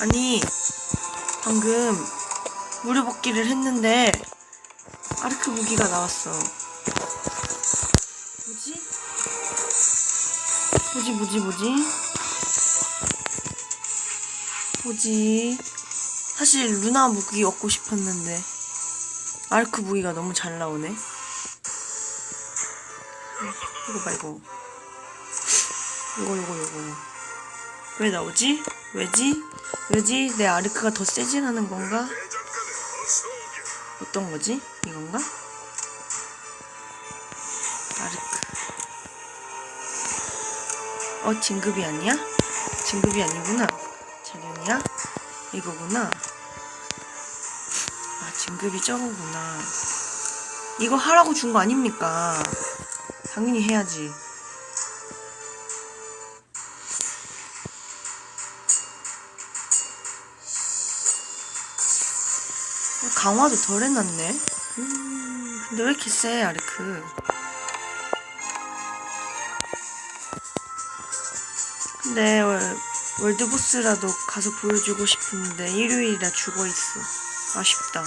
아니 방금 무료 복귀를 했는데 아르크 무기가 나왔어. 뭐지? 뭐지 뭐지 뭐지? 뭐지? 사실 루나 무기 얻고 싶었는데 아르크 무기가 너무 잘 나오네. 이거 봐 이거. 이거 이거 이거. 왜 나오지? 왜지? 왜지? 내 아르크가 더 세진하는 건가? 어떤 거지? 이건가? 아르크. 어, 진급이 아니야? 진급이 아니구나. 재련이야? 이거구나. 아, 진급이 저거구나. 이거 하라고 준 거 아닙니까? 당연히 해야지. 강화도 덜 해놨네. 음, 근데 왜 이렇게 세, 아르크? 근데 월- 월드보스라도 가서 보여주고 싶은데 일요일이라 죽어있어. 아쉽다.